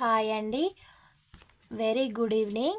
Hi అండి. Very good evening.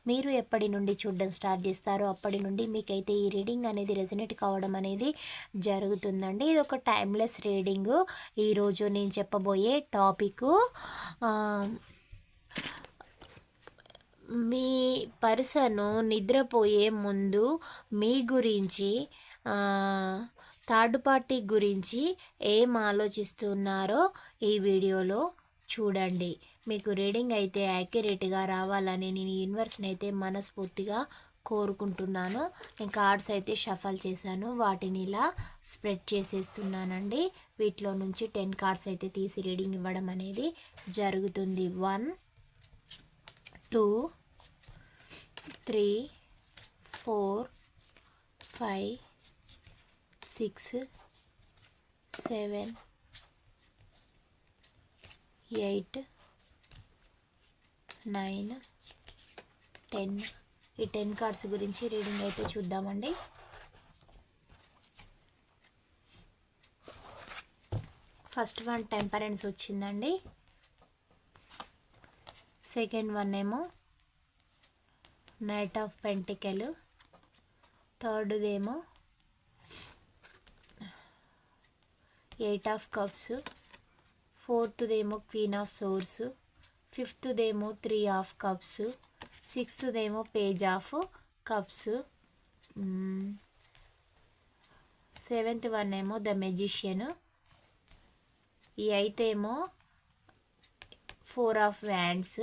మీరు ఎప్పటి నుండి చూడడం స్టార్ట్ చేస్తారో అప్పటి నుండి మీకైతే ఈ రీడింగ్ అనేది రెజనేట్ కావడం అనేది జరుగుతుందండి. ఇది ఒక టైమ్లెస్ రీడింగ్. ఈరోజు నేను చెప్పబోయే టాపిక్ మీ పర్సను నిద్రపోయే ముందు మీ గురించి థర్డ్ పార్టీ గురించి ఏం ఆలోచిస్తున్నారో ఈ వీడియోలో చూడండి. మీకు రీడింగ్ అయితే యాక్యురేట్గా రావాలని నేను యూనివర్స్ని అయితే మనస్ఫూర్తిగా కోరుకుంటున్నాను. నేను కార్డ్స్ అయితే షఫల్ చేశాను. వాటిని ఇలా స్ప్రెడ్ చేసేస్తున్నానండి. వీటిలో నుంచి టెన్ కార్డ్స్ అయితే తీసి రీడింగ్ ఇవ్వడం అనేది జరుగుతుంది. One two three four five six seven eight nine ten. ఈ టెన్ కార్డ్స్ గురించి రీడింగ్ అయితే చూద్దామండి. ఫస్ట్ వన్ టెంపరెన్స్ వచ్చిందండి. సెకండ్ వన్ ఏమో నైట్ ఆఫ్ పెంటికల్. థర్డ్దేమో ఎయిట్ ఆఫ్ కప్స్. ఫోర్త్దేమో క్వీన్ ఆఫ్ సోర్స్. ఫిఫ్త్దేమో three of cups సిక్స్త్దేమో page of cups seventh one ఏమో ద మెజిషియన్ ఈ ఎయిత్ ఏమో ఫోర్ ఆఫ్ వ్యాండ్స్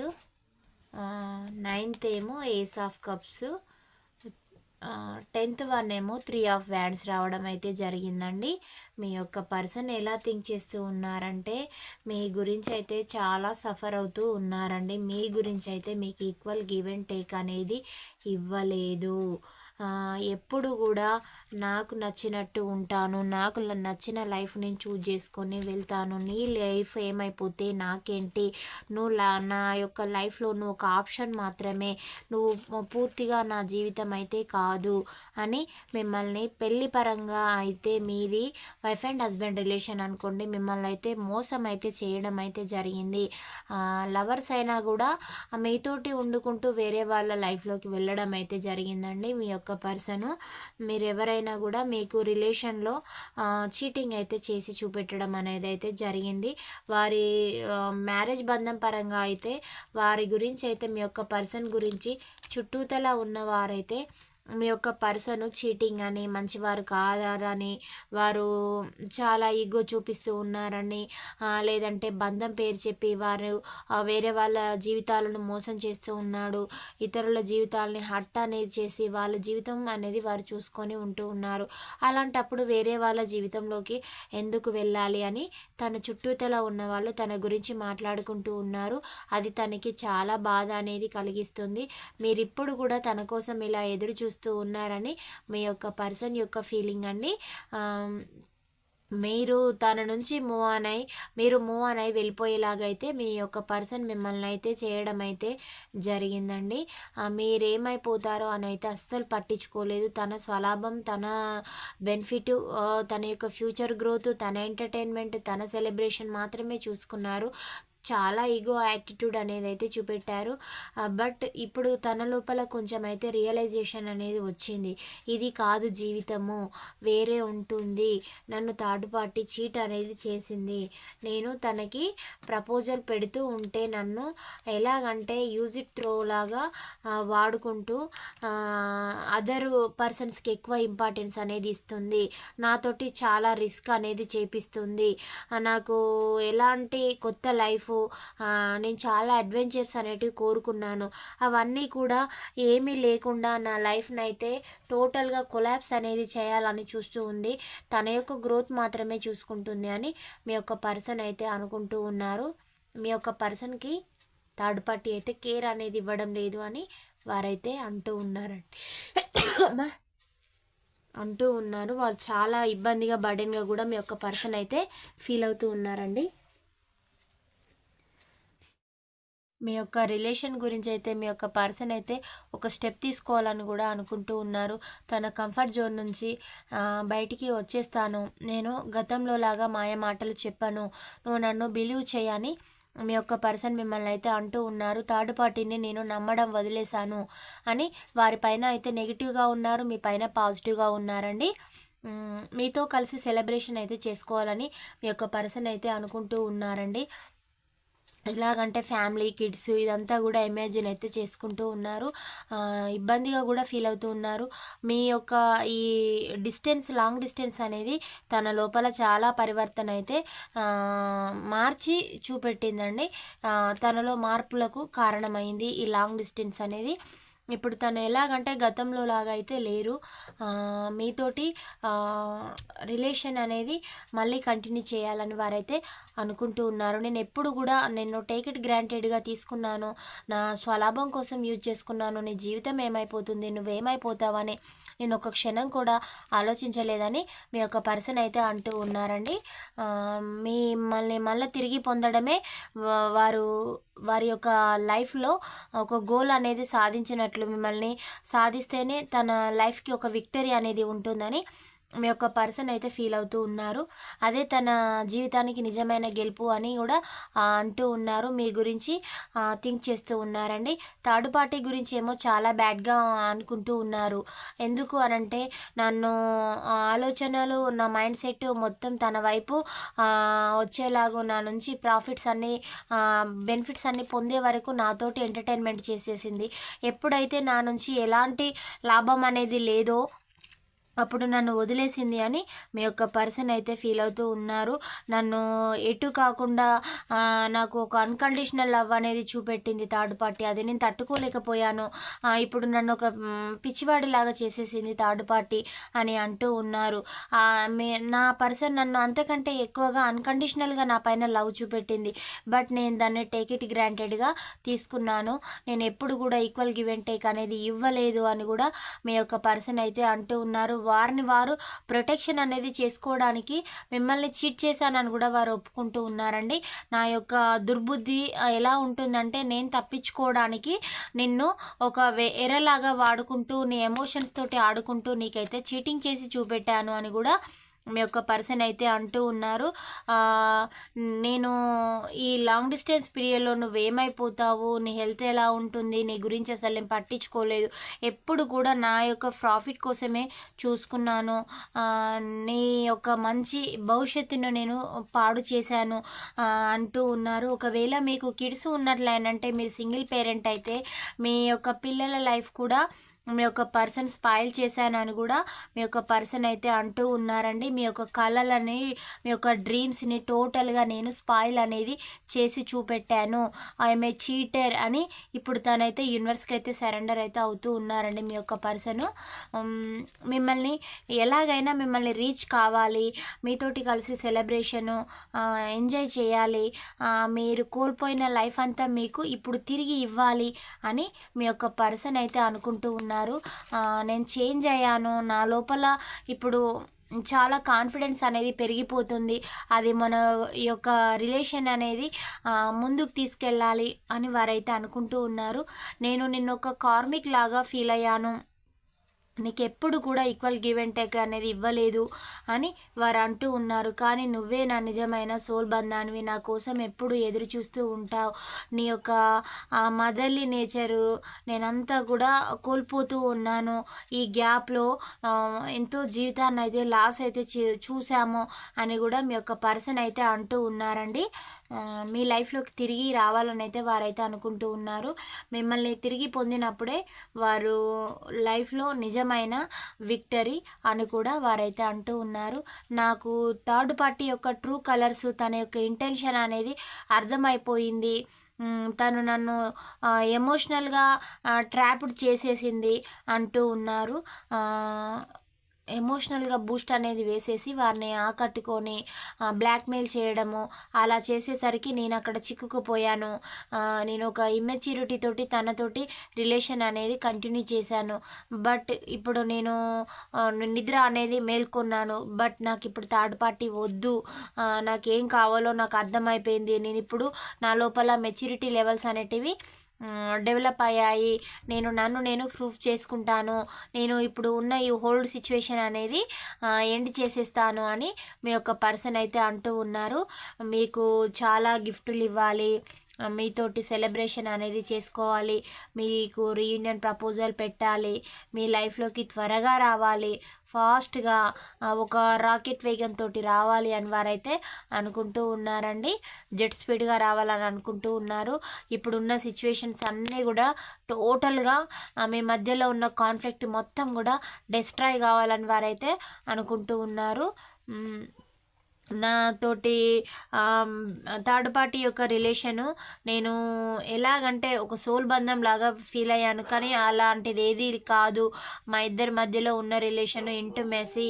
నైన్త్ ఏమో ace of cups tenth one ఏమో three of wands రావడం అయితే జరిగిందండి. మీ యొక్క పర్సన్ ఎలా థింక్ చేస్తూ ఉన్నారంటే మీ గురించి అయితే చాలా సఫర్ అవుతూ ఉన్నారండి. మీ గురించి అయితే మీకు ఈక్వల్ గివ్ అండ్ టేక్ అనేది ఇవ్వలేదు. ఎప్పుడు కూడా నాకు నచ్చినట్టు ఉంటాను. నాకు నచ్చిన లైఫ్ నేను చూజ్ చేసుకొని వెళ్తాను. నీ లైఫ్ ఏమైపోతే నాకేంటి? నువ్వు నా యొక్క లైఫ్లో నువ్వు ఒక ఆప్షన్ మాత్రమే. నువ్వు పూర్తిగా నా జీవితం అయితే కాదు అని మిమ్మల్ని పెళ్ళి పరంగా అయితే మీది వైఫ్ అండ్ హస్బెండ్ రిలేషన్ అనుకోండి మిమ్మల్ని అయితే మోసం అయితే చేయడం అయితే జరిగింది. లవర్స్ అయినా కూడా మీతోటి వండుకుంటూ వేరే వాళ్ళ లైఫ్లోకి వెళ్ళడం అయితే జరిగిందండి. మీ యొక్క ఒక పర్సన్ మీరు ఎవరైనా కూడా మీకు రిలేషన్లో చీటింగ్ అయితే చేసి చూపెట్టడం అనేది అయితే జరిగింది. వారి మ్యారేజ్ బంధం పరంగా అయితే వారి గురించి అయితే మీ యొక్క పర్సన్ గురించి చుట్టూతల ఉన్నవారైతే మీ యొక్క పర్సన్ చీటింగ్ అని మంచివారు కాదారని వారు చాలా ఈగో చూపిస్తూ ఉన్నారని లేదంటే బంధం పేరు చెప్పి వారు వేరే వాళ్ళ జీవితాలను మోసం చేస్తూ ఉన్నాడు. ఇతరుల జీవితాలని హట్ అనేది చేసి వాళ్ళ జీవితం అనేది వారు చూసుకొని ఉంటూ ఉన్నారు. అలాంటప్పుడు వేరే వాళ్ళ జీవితంలోకి ఎందుకు వెళ్ళాలి అని తన చుట్టూతల ఉన్న వాళ్ళు తన గురించి మాట్లాడుకుంటూ ఉన్నారు. అది తనకి చాలా బాధ అనేది కలిగిస్తుంది. మీరు ఇప్పుడు కూడా తన కోసం ఇలా ఎదురు చూస్తూ చూస్తూ ఉన్నారని మీ యొక్క పర్సన్ యొక్క ఫీలింగ్ అండి. మీరు తన నుంచి మూవ్ ఆన్ అయి మీరు మూవ్ ఆన్ అయి వెళ్ళిపోయేలాగైతే మీ యొక్క పర్సన్ మిమ్మల్ని అయితే చేయడం అయితే జరిగిందండి. మీరేమైపోతారో అని అయితే అస్సలు పట్టించుకోలేదు. తన స్వలాభం తన బెనిఫిట్ తన యొక్క ఫ్యూచర్ గ్రోత్ తన ఎంటర్టైన్మెంట్ తన సెలబ్రేషన్ మాత్రమే చూసుకున్నారు. చాలా ఈగో యాటిట్యూడ్ అనేది అయితే చూపెట్టారు బట్ ఇప్పుడు తన లోపల కొంచెం అయితే రియలైజేషన్ అనేది వచ్చింది. ఇది కాదు జీవితము వేరే ఉంటుంది. నన్ను థర్డ్ పార్టీ చీట్ అనేది చేసింది. నేను తనకి ప్రపోజల్ పెడుతూ ఉంటే నన్ను ఎలాగంటే యూజ్ ఇట్ త్రో లాగా వాడుకుంటూ అదర్ పర్సన్స్కి ఎక్కువ ఇంపార్టెన్స్ అనేది ఇస్తుంది. నాతోటి చాలా రిస్క్ అనేది చేపిస్తుంది. నాకు ఎలాంటి కొత్త లైఫ్ నేను చాలా అడ్వెంచర్స్ అనేటివి కోరుకున్నాను. అవన్నీ కూడా ఏమీ లేకుండా నా లైఫ్ని అయితే టోటల్గా కొలాబ్స్ అనేది చేయాలని చూస్తూ ఉంది. తన యొక్క గ్రోత్ మాత్రమే చూసుకుంటుంది అని మీ యొక్క పర్సన్ అయితే అనుకుంటూ ఉన్నారు. మీ యొక్క పర్సన్కి థర్డ్ పార్టీ అయితే కేర్ అనేది ఇవ్వడం లేదు అని వారైతే అంటూ ఉన్నారండి. అమ్మా అంటూ ఉన్నారు. వాళ్ళు చాలా ఇబ్బందిగా బర్డెన్గా కూడా మీ యొక్క పర్సన్ అయితే ఫీల్ అవుతూ ఉన్నారండి. మీ యొక్క రిలేషన్ గురించి అయితే మీ యొక్క పర్సన్ అయితే ఒక స్టెప్ తీసుకోవాలని కూడా అనుకుంటూ ఉన్నారు. తన కంఫర్ట్ జోన్ నుంచి బయటికి వచ్చేస్తాను. నేను గతంలో లాగా మాయ మాటలు చెప్పాను. నువ్వు నన్ను బిలీవ్ చేయని మీ యొక్క పర్సన్ మిమ్మల్ని అయితే అంటూ ఉన్నారు. థర్డ్ పార్టీని నేను నమ్మడం వదిలేశాను అని వారిపైన అయితే నెగిటివ్గా ఉన్నారు. మీ పైన పాజిటివ్గా ఉన్నారండి. మీతో కలిసి సెలబ్రేషన్ అయితే చేసుకోవాలని మీ యొక్క పర్సన్ అయితే అనుకుంటూ ఉన్నారండి. ఎలాగంటే ఫ్యామిలీ కిడ్స్ ఇదంతా కూడా ఇమాజిన్ అయితే చేసుకుంటూ ఉన్నారు. ఇబ్బందిగా కూడా ఫీల్ అవుతూ ఉన్నారు. మీ యొక్క ఈ డిస్టెన్స్ లాంగ్ డిస్టెన్స్ అనేది తన లోపల చాలా పరివర్తన అయితే మార్చి చూపెట్టిందండి. తనలో మార్పులకు కారణమైంది ఈ లాంగ్ డిస్టెన్స్ అనేది. ఇప్పుడు తను ఎలాగంటే గతంలో లాగా అయితే లేరు మీతోటి రిలేషన్ అనేది మళ్ళీ కంటిన్యూ చేయాలని వారైతే అనుకుంటూ ఉన్నారు. నేను ఎప్పుడు కూడా నేను టేక్ ఇట్ గ్రాంటెడ్గా తీసుకున్నాను. నా స్వలాభం కోసం యూజ్ చేసుకున్నాను. నీ జీవితం ఏమైపోతుంది? నువ్వేమైపోతావని నేను ఒక క్షణం కూడా ఆలోచించలేదని మీ యొక్క పర్సన్ అయితే అంటూ ఉన్నారండి. మిమ్మల్ని మళ్ళీ తిరిగి పొందడమే వారు వారి యొక్క లైఫ్లో ఒక గోల్ అనేది సాధించినట్లు మిమ్మల్ని సాధిస్తేనే తన లైఫ్కి ఒక విక్టరీ అనేది ఉంటుందని మీ యొక్క పర్సన్ అయితే ఫీల్ అవుతూ ఉన్నారు. అదే తన జీవితానికి నిజమైన గెలుపు అని కూడా అంటూ ఉన్నారు. మీ గురించి థింక్ చేస్తూ ఉన్నారండి. థర్డ్ పార్టీ గురించి ఏమో చాలా బ్యాడ్గా అనుకుంటూ ఉన్నారు. ఎందుకు అనంటే నన్ను ఆలోచనలు నా మైండ్ సెట్ మొత్తం తన వైపు వచ్చేలాగా నా నుంచి ప్రాఫిట్స్ అన్నీ బెనిఫిట్స్ అన్నీ పొందే వరకు నాతోటి ఎంటర్టైన్మెంట్ చేసేసింది. ఎప్పుడైతే నా నుంచి ఎలాంటి లాభం అనేది లేదో అప్పుడు నన్ను వదిలేసింది అని మీ యొక్క పర్సన్ అయితే ఫీల్ అవుతూ ఉన్నారు. నన్ను ఎటు కాకుండా నాకు ఒక అన్కండిషనల్ లవ్ అనేది చూపెట్టింది థర్డ్ పార్టీ. అది నేను తట్టుకోలేకపోయాను. ఇప్పుడు నన్ను ఒక పిచ్చివాడిలాగా చేసేసింది థర్డ్ పార్టీ అని అంటూ ఉన్నారు. నా పర్సన్ నన్ను అంతకంటే ఎక్కువగా అన్కండిషనల్గా నా పైన లవ్ చూపెట్టింది. బట్ నేను దాన్ని టేక్ ఇట్ గ్రాంటెడ్గా తీసుకున్నాను. నేను ఎప్పుడు కూడా ఈక్వల్ గివ్ అండ్ టేక్ అనేది ఇవ్వలేదు అని కూడా మీ యొక్క పర్సన్ అయితే అంటూ ఉన్నారు. వారిని వారు ప్రొటెక్షన్ అనేది చేసుకోవడానికి మిమ్మల్ని చీట్ చేశానని కూడా వారు ఒప్పుకుంటూ ఉన్నారండి. నా యొక్క దుర్బుద్ధి ఎలా ఉంటుందంటే నేను తప్పించుకోవడానికి నిన్ను ఒక ఎరలాగా వాడుకుంటూ నీ ఎమోషన్స్ తోటి ఆడుకుంటూ నీకైతే చీటింగ్ చేసి చూపెట్టాను అని కూడా మీ యొక్క పర్సన్ అయితే అంటూ ఉన్నారు. నేను ఈ లాంగ్ డిస్టెన్స్ పీరియడ్లో నువ్వు ఏమైపోతావు? నీ హెల్త్ ఎలా ఉంటుంది? నీ గురించి అసలు నేను పట్టించుకోలేదు. ఎప్పుడు కూడా నా యొక్క ప్రాఫిట్ కోసమే చూసుకున్నాను. నీ యొక్క మంచి భవిష్యత్తును నేను పాడు చేశాను అంటూ ఉన్నారు. ఒకవేళ మీకు కిడ్స్ ఉన్నట్లయినంటే మీరు సింగిల్ పేరెంట్ అయితే మీ యొక్క పిల్లల లైఫ్ కూడా మీ యొక్క పర్సన్ స్పాయిల్ చేశానని కూడా మీ యొక్క పర్సన్ అయితే అంటూ ఉన్నారండి. మీ యొక్క కళలని మీ యొక్క డ్రీమ్స్ని టోటల్గా నేను స్పాయిల్ అనేది చేసి చూపెట్టాను. ఐఎమ్ ఏ చీటర్ అని ఇప్పుడు తనైతే యూనివర్స్కి అయితే సరెండర్ అయితే అవుతూ ఉన్నారండి మీ యొక్క పర్సన్ మిమ్మల్ని ఎలాగైనా మిమ్మల్ని రీచ్ కావాలి. మీతోటి కలిసి సెలబ్రేషను ఎంజాయ్ చేయాలి. మీరు కోల్పోయిన లైఫ్ అంతా మీకు ఇప్పుడు తిరిగి ఇవ్వాలి అని మీ యొక్క పర్సన్ అయితే అనుకుంటూ ఉన్నారు. ఉన్నారు నేను చేంజ్ అయ్యాను. నా లోపల ఇప్పుడు చాలా కాన్ఫిడెన్స్ అనేది పెరిగిపోతుంది. అది మన యొక్క రిలేషన్ అనేది ముందుకు తీసుకెళ్ళాలి అని వారైతే అనుకుంటూ ఉన్నారు. నేను నిన్న ఒక కార్మిక్ లాగా ఫీల్ అయ్యాను. నీకు ఎప్పుడు కూడా ఈక్వల్ గివ్ అండ్ టేక్ అనేది ఇవ్వలేదు అని వారు అంటూ ఉన్నారు. కానీ నువ్వే నా నిజమైన సోల్ బంధానివి నా కోసం ఎప్పుడు ఎదురు చూస్తూ ఉంటావు. నీ యొక్క మదర్లీ నేచరు నేనంతా కూడా కోల్పోతూ ఉన్నాను. ఈ గ్యాప్లో ఎంతో జీవితాన్ని అయితే లాస్ అయితే చూసాము అని కూడా మీ యొక్క పర్సన్ అయితే అంటూ ఉన్నారండి. మీ లైఫ్లోకి తిరిగి రావాలని అయితే వారైతే అనుకుంటూ ఉన్నారు. మిమ్మల్ని తిరిగి పొందినప్పుడే వారు లైఫ్లో నిజమైన విక్టరీ అని కూడా వారైతే అంటూ ఉన్నారు. నాకు థర్డ్ పార్టీ యొక్క ట్రూ కలర్స్ తన యొక్క ఇంటెన్షన్ అనేది అర్థమైపోయింది. తను నన్ను ఎమోషనల్గా ట్రాప్డ్ చేసేసింది అంటూ ఉన్నారు. ఎమోషనల్గా బూస్ట్ అనేది వేసేసి వారిని ఆకట్టుకొని బ్లాక్మెయిల్ చేయడము అలా చేసేసరికి నేను అక్కడ చిక్కుకుపోయాను. నేను ఒక ఇమ్మెచ్యూరిటీ తోటి తనతోటి రిలేషన్ అనేది కంటిన్యూ చేశాను. బట్ ఇప్పుడు నేను నిద్ర అనేది మేల్కొన్నాను. బట్ నాకు ఇప్పుడు థర్డ్ పార్టీ వద్దు. నాకేం కావాలో నాకు అర్థమైపోయింది. నేను ఇప్పుడు నా లోపల మెచ్యూరిటీ లెవెల్స్ అనేటివి డెవలప్ అయ్యాయి. నేను నన్ను నేను ప్రూఫ్ చేసుకుంటాను. నేను ఇప్పుడు ఉన్న ఈ హోల్డ్ సిచ్యువేషన్ అనేది ఎండ్ చేసేస్తాను అని మీ యొక్క పర్సన్ అయితే అంటూ ఉన్నారు. మీకు చాలా గిఫ్టులు ఇవ్వాలి. మీతోటి సెలబ్రేషన్ అనేది చేసుకోవాలి. మీకు రీయూనియన్ ప్రపోజల్ పెట్టాలి. మీ లైఫ్లోకి త్వరగా రావాలి. ఫాస్ట్గా ఒక రాకెట్ వేగంతో రావాలి అని వారైతే అనుకుంటూ ఉన్నారండి. జెట్ స్పీడ్గా రావాలని అనుకుంటూ ఉన్నారు. ఇప్పుడున్న సిచ్యువేషన్స్ అన్నీ కూడా టోటల్గా మీ మధ్యలో ఉన్న కాన్ఫ్లిక్ట్ మొత్తం కూడా డిస్ట్రాయ్ కావాలని వారైతే అనుకుంటూ ఉన్నారు. నాతోటి థర్డ్ పార్టీ యొక్క రిలేషను నేను ఎలాగంటే ఒక సోల్ బంధం లాగా ఫీల్ అయ్యాను. కానీ అలాంటిది ఏది కాదు. మా ఇద్దరి మధ్యలో ఉన్న రిలేషన్ ఇంటిమెసి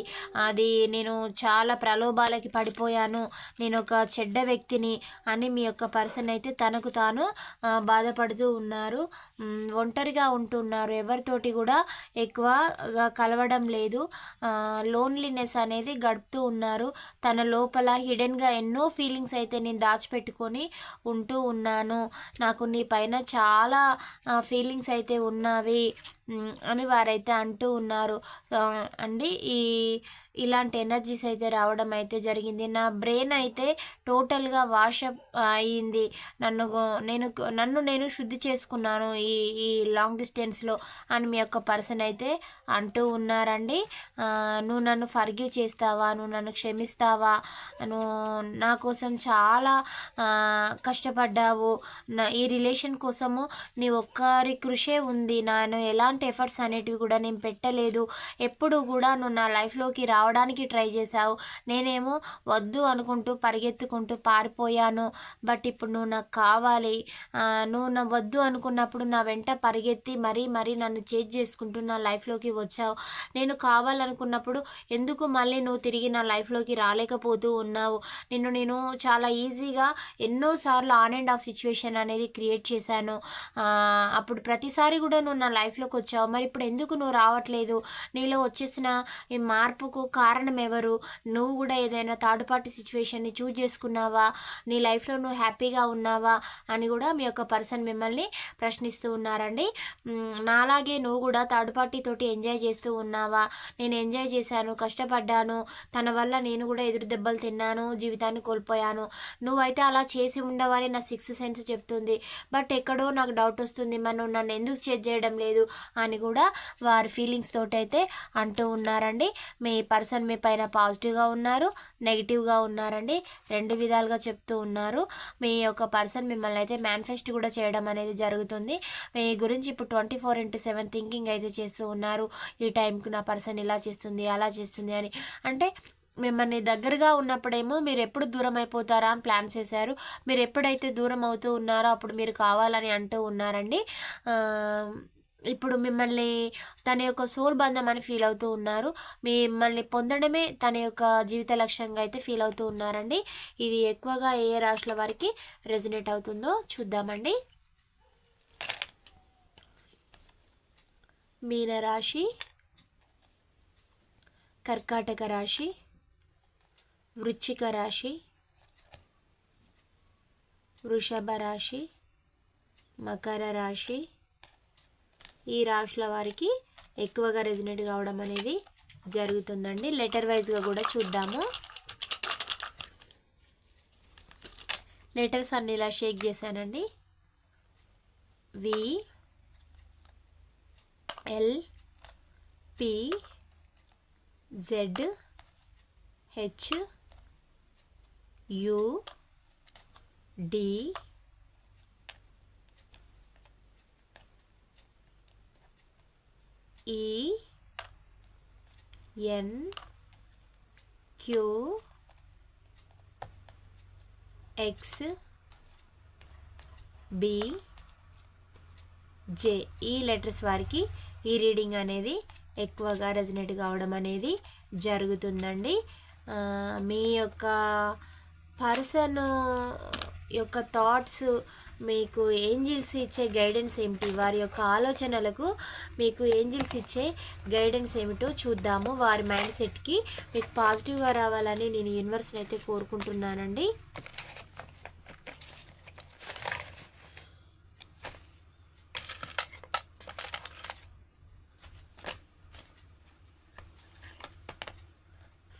అది నేను చాలా ప్రలోభాలకి పడిపోయాను. నేను ఒక చెడ్డ వ్యక్తిని అని మీ యొక్క పర్సన్ అయితే తనకు తాను బాధపడుతూ ఉన్నారు. ఒంటరిగా ఉంటున్నారు. ఎవరితోటి కూడా ఎక్కువగా కలవడం లేదు. లోన్లీనెస్ అనేది గడుపుతూ ఉన్నారు. తన లోపల హిడెన్గా ఎన్నో ఫీలింగ్స్ అయితే నేను దాచిపెట్టుకొని ఉంటూ ఉన్నాను. నాకు నీ పైన చాలా ఫీలింగ్స్ అయితే ఉన్నవి. అని వారైతే అంటూ ఉన్నారు. అండి ఈ ఇలాంటి ఎనర్జీస్ అయితే రావడం అయితే జరిగింది. నా బ్రెయిన్ అయితే టోటల్గా వాషప్ అయ్యింది నన్ను నేను నన్ను నేను శుద్ధి చేసుకున్నాను ఈ ఈ లాంగ్ డిస్టెన్స్లో అని మీ యొక్క పర్సన్ అయితే అంటూ ఉన్నారండి. నువ్వు నన్ను ఫర్గివ్ చేస్తావా? నువ్వు నన్ను క్షమిస్తావా? నువ్వు నా కోసం చాలా కష్టపడ్డావు. నా ఈ రిలేషన్ కోసము నీ ఒక్కరి కృషే ఉంది. నేను ఎలాంటి ఎఫర్ట్స్ అనేటివి కూడా నేను పెట్టలేదు. ఎప్పుడు కూడా నువ్వు నా లైఫ్లోకి రావడానికి ట్రై చేశావు. నేనేమో వద్దు అనుకుంటూ పరిగెత్తుకుంటూ పారిపోయాను. బట్ ఇప్పుడు నువ్వు నాకు కావాలి. నువ్వు నా వద్దు అనుకున్నప్పుడు నా వెంట పరిగెత్తి మరీ మరీ నన్ను చేజ్ చేసుకుంటూ నా లైఫ్లోకి వచ్చావు. నేను కావాలనుకున్నప్పుడు ఎందుకు మళ్ళీ నువ్వు తిరిగి నా లైఫ్లోకి రాలేకపోతూ ఉన్నావు? నిన్ను నేను చాలా ఈజీగా ఎన్నోసార్లు ఆన్ అండ్ ఆఫ్ సిచ్యువేషన్ అనేది క్రియేట్ చేశాను. అప్పుడు ప్రతిసారి కూడా నువ్వు నా లైఫ్లోకి వచ్చావు? మరి ఇప్పుడు ఎందుకు నువ్వు రావట్లేదు? నీలో వచ్చేసిన ఈ మార్పుకు కారణం ఎవరు నువ్వు కూడా ఏదైనా థర్డ్ పార్టీ సిచ్యువేషన్ని చూజ్ చేసుకున్నావా? నీ లైఫ్లో నువ్వు హ్యాపీగా ఉన్నావా? అని కూడా మీ యొక్క పర్సన్ మిమ్మల్ని ప్రశ్నిస్తూ ఉన్నారండి. నాలాగే నువ్వు కూడా థర్డ్ పార్టీ తోటి ఎంజాయ్ చేస్తూ ఉన్నావా? నేను ఎంజాయ్ చేశాను కష్టపడ్డాను. తన వల్ల నేను కూడా ఎదురు దెబ్బలు తిన్నాను జీవితాన్ని కోల్పోయాను. నువ్వైతే అలా చేసి ఉండవని నా సిక్స్ సెన్స్ చెప్తుంది. బట్ ఎక్కడో నాకు డౌట్ వస్తుంది. మనం నన్ను ఎందుకు చేజ్ చేయడం లేదు? అని కూడా వారి ఫీలింగ్స్ తోటి అయితే అంటూ ఉన్నారండి. మీ పర్సన్ మీ పైన పాజిటివ్గా ఉన్నారు నెగిటివ్గా ఉన్నారండి. రెండు విధాలుగా చెప్తూ ఉన్నారు. మీ యొక్క పర్సన్ మిమ్మల్ని అయితే మేనిఫెస్ట్ కూడా చేయడం అనేది జరుగుతుంది. మీ గురించి ఇప్పుడు twenty four into seven thinking అయితే చేస్తూ ఉన్నారు. ఈ టైంకి నా పర్సన్ ఇలా చేస్తుంది అలా చేస్తుంది అని. అంటే మిమ్మల్ని దగ్గరగా ఉన్నప్పుడేమో మీరు ఎప్పుడు దూరం అయిపోతారా అని ప్లాన్ చేశారు. మీరు ఎప్పుడైతే దూరం అవుతూ ఉన్నారో అప్పుడు మీరు కావాలని అంటూ ఉన్నారండి. ఇప్పుడు మిమ్మల్ని తన యొక్క సోల్ బంధం అని ఫీల్ అవుతూ ఉన్నారు. మిమ్మల్ని పొందడమే తన యొక్క జీవిత లక్ష్యంగా అయితే ఫీల్ అవుతూ ఉన్నారండి. ఇది ఎక్కువగా ఏ ఏ రాశుల వారికి రెజినేట్ అవుతుందో చూద్దామండి. మీనరాశి కర్కాటక రాశి వృశ్చిక రాశి వృషభ రాశి మకర రాశి ఈ రాశుల వారికి ఎక్కువగా రెజినేట్ కావడం అనేది జరుగుతుందండి. లెటర్ వైజ్గా కూడా చూద్దాము. లెటర్స్ అన్ని ఇలా షేక్ చేశానండి. V L P Z H U D E N Q X B J ఈ లెటర్స్ వారికి ఈ రీడింగ్ అనేది ఎక్కువగా రెజినేట్ కావడం అనేది జరుగుతుందండి. మీ యొక్క పర్సన్ యొక్క థాట్స్ మీకు ఏంజిల్స్ ఇచ్చే గైడెన్స్ ఏమిటి? వారి యొక్క ఆలోచనలకు మీకు ఏంజిల్స్ ఇచ్చే గైడెన్స్ ఏమిటో చూద్దాము. వారి మైండ్ సెట్కి మీకు పాజిటివ్గా రావాలని నేను యూనివర్స్ని అయితే కోరుకుంటున్నానండి.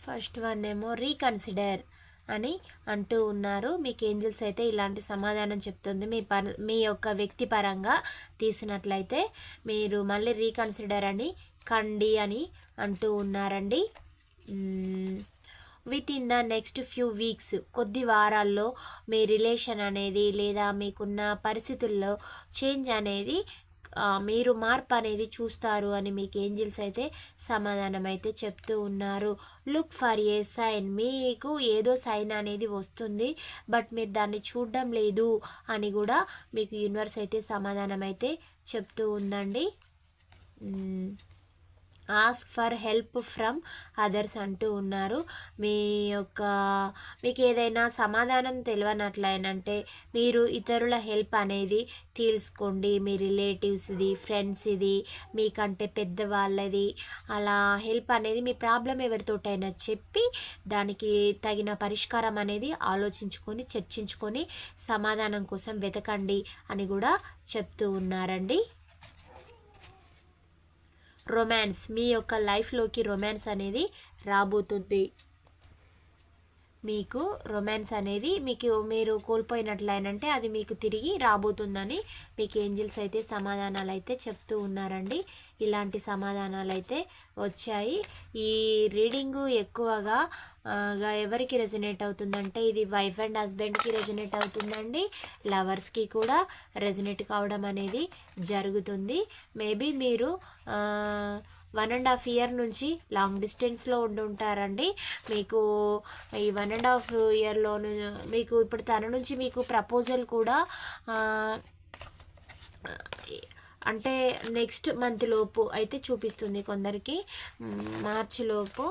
ఫస్ట్ వన్ ఏమో రీకన్సిడర్. అని అంటూ ఉన్నారు. మీకు ఏంజల్స్ అయితే ఇలాంటి సమాధానం చెప్తుంది. మీ పర మీ యొక్క వ్యక్తిపరంగా తీసినట్లయితే మీరు మళ్ళీ రీకన్సిడర్ అని కండి అని అంటూ ఉన్నారండి. Within the next few weeks కొద్ది వారాల్లో మీ రిలేషన్ అనేది లేదా మీకున్న పరిస్థితుల్లో చేంజ్ అనేది మీరు మార్పు అనేది చూస్తారు అని మీకు ఏంజిల్స్ అయితే సమాధానం అయితే చెప్తూ ఉన్నారు. లుక్ ఫర్ ఏ సైన్ మీకు ఏదో సైన్ అనేది వస్తుంది బట్ మీరు దాన్ని చూడడం లేదు అని కూడా మీకు యూనివర్స్ అయితే సమాధానం అయితే చెప్తూ ఉందండి. Ask for help from others అంటూ ఉన్నారు. మీ యొక్క మీకు ఏదైనా సమాధానం తెలియనట్లయినంటే మీరు ఇతరుల హెల్ప్ అనేది తీసుకోండి మీ రిలేటివ్స్ది ఫ్రెండ్స్ది మీకంటే పెద్దవాళ్ళది. అలా హెల్ప్ అనేది మీ ప్రాబ్లం ఎవరితోటైనా చెప్పి దానికి తగిన పరిష్కారం అనేది ఆలోచించుకొని చర్చించుకొని సమాధానం కోసం వెతకండి అని కూడా చెప్తూ ఉన్నారండి. రొమాన్స్ మీ యొక్క లైఫ్లోకి రొమాన్స్ అనేది రాబోతుంది. మీకు రొమాన్స్ అనేది మీకు మీరు కోల్పోయినట్లయినంటే అది మీకు తిరిగి రాబోతుందని మీకు ఏంజిల్స్ అయితే సమాధానాలు అయితే చెప్తూ ఉన్నారండి. ఇలాంటి సమాధానాలు అయితే వచ్చాయి. ఈ రీడింగు ఎక్కువగా ఎవరికి రెజినేట్ అవుతుందంటే ఇది వైఫ్ అండ్ హస్బెండ్కి రెజినేట్ అవుతుందండి. లవర్స్కి కూడా రెజినేట్ కావడం అనేది జరుగుతుంది. మేబీ మీరు వన్ అండ్ హాఫ్ ఇయర్ నుంచి లాంగ్ డిస్టెన్స్లో ఉండి ఉంటారండి. మీకు ఈ వన్ అండ్ హాఫ్ ఇయర్లో మీకు ఇప్పుడు తన నుంచి మీకు ప్రపోజల్ కూడా అంటే నెక్స్ట్ మంత్ లోపు అయితే చూపిస్తుంది కొందరికి. మార్చి లోపు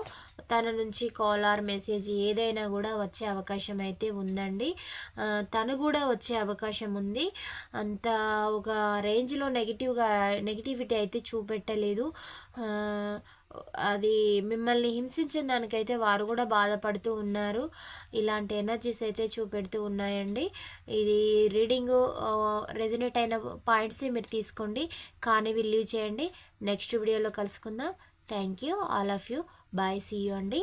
తన నుంచి కాల్ ఆర్ మెసేజ్ ఏదైనా కూడా వచ్చే అవకాశం అయితే ఉందండి. తను కూడా వచ్చే అవకాశం ఉంది. అంత ఒక రేంజ్లో నెగిటివ్గా నెగిటివిటీ అయితే చూపెట్టలేదు. అది మిమ్మల్ని హింసించిన దానికైతే వారు కూడా బాధపడుతూ ఉన్నారు. ఇలాంటి ఎనర్జీస్ అయితే చూపెడుతూ ఉన్నాయండి. ఇది రీడింగ్ రెజినేట్ అయిన పాయింట్స్ మీరు తీసుకోండి. కానీ లీవ్ చేయండి. నెక్స్ట్ వీడియోలో కలుసుకుందాం. Thank you all of you bye see you అండి.